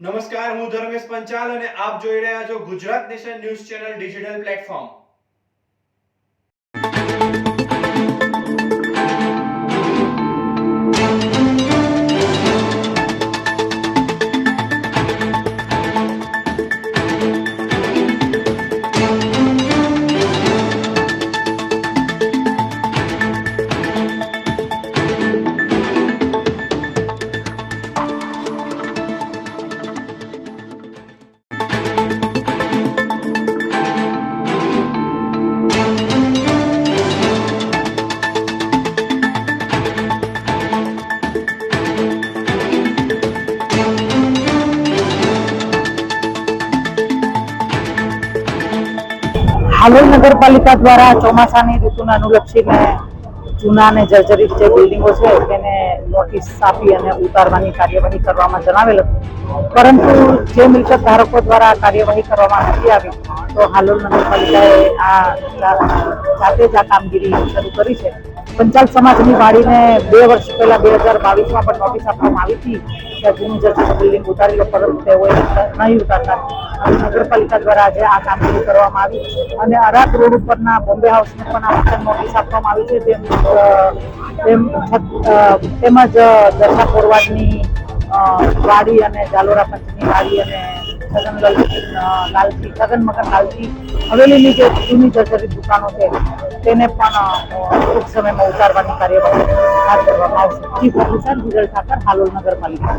નમસ્કાર, હું ધર્મેશ પંચાલ અને આપ જોઈ રહ્યા છો Gujarat nation news channel digital platform. Halol નગરપાલિકા દ્વારા ચોમાસાની ઋતુને અનુલક્ષીને જૂના અને જર્જરિત જે બિલ્ડિંગો છે, તેને નોટિસ આપી અને ઉતારવાની કાર્યવાહી કરવામાં જણાવેલ હતું. પરંતુ જે મિલકત ધારકો દ્વારા કાર્યવાહી કરવામાં નથી આવી, તો હાલોલ નગરપાલિકાએ આ જાતે જ આ કામગીરી શરૂ કરી છે. પંચાલ સમાજની વાડીને બે વર્ષ પહેલા બે હજાર બાવીસમાં પણ નોટિસ આપવામાં આવી હતી કે જૂની જર્જરિત બિલ્ડિંગ ઉતારી લો, પરંતુ તેઓએ નહીં ઉતારતા. નગરપાલિકા દ્વારા આજે આ કામગીરી કરવામાં આવી અને અરાક રોડ ઉપરના બોમ્બે હાઉસને પણ આ નોટિસ આપવામાં આવી છે. તેમ તેમજ દશા કોરવાડની વાડી અને જાલોરા પંચની વાડી અને છગનલાલ અ, લાલજી છગન મગન લાલજી હવેલીની જે જૂની જર્જરિત દુકાનો છે તેને પણ ટૂંક સમયમાં ઉતારવાની કાર્યવાહી હાથ ધરવામાં આવશે. ચીફ ઓફિસર વિજય ઠાકર હાલોલ નગરપાલિકા.